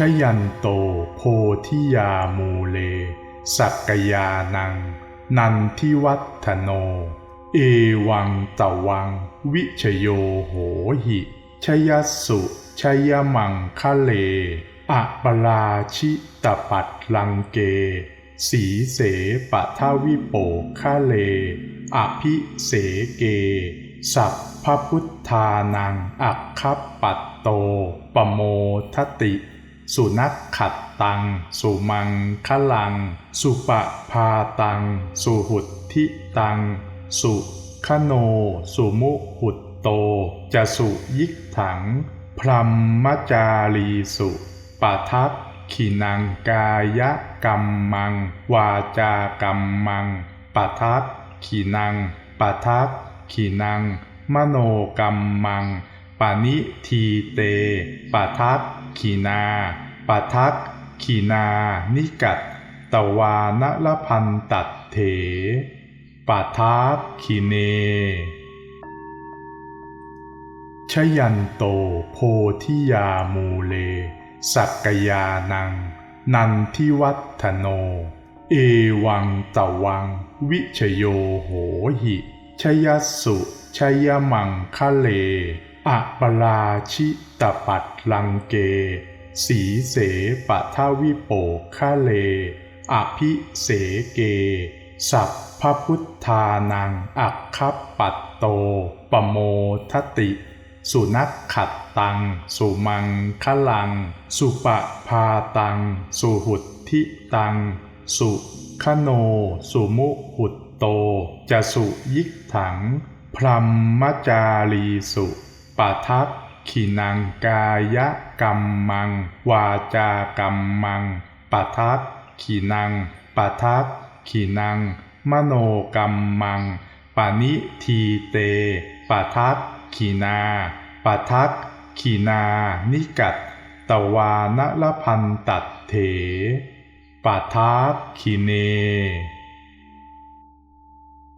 ชยันโตโพธิยามูเล สักกยานัง นันทิวัฒโน เอวังตะวัง วิชโยโหหิชยสุชยมังคะเลอะปราชิตปัตลังเก สีเสปะทวิโปคะเลอภิเสเก สัพพพุทธานังอักขปัตโตปโมทติ สุนักขัดตัง สุมังคลัง สุปะพาตัง สุหุดทิตัง สุขโน สุมุหุตโต จะสุยิกถัง พรหมจารีสุปะทักขินังกายกรรมมัง วาจากรรมมังปะทักขินังปะทักขินัง มโนกรรมังปานิทีเตปะทัก ขีนาปะทักขีนา นิกัตตวานละพันตัดเถปะทักขีเน ชยันโตโพธิยามูเล สักกยานัง นันทิวัฒโน เอวังตะวัง วิชโยโหหิ ชยัสสุชยมังคะเล อะปราชิตปัตลังเก สีเสปะทวิโปคะเล อภิเสเก สัพพพุทธานังอักขปัตโต ปโมทติ สุนักขัดตัง สุมังคลัง สุปะพาตัง สุหุดทิตัง สุขโน สุมุหุตโต จะสุยิกถัง พรหมจารีสุ ปะทักขินังกายกรรมมัง วาจากรรมมังปะทักขินังปะทักขินัง มโนกรรมังปานิทีเตปะทักขีนาปะทักขีนานิกัตตวานละพันตัดเถปะทักขีเน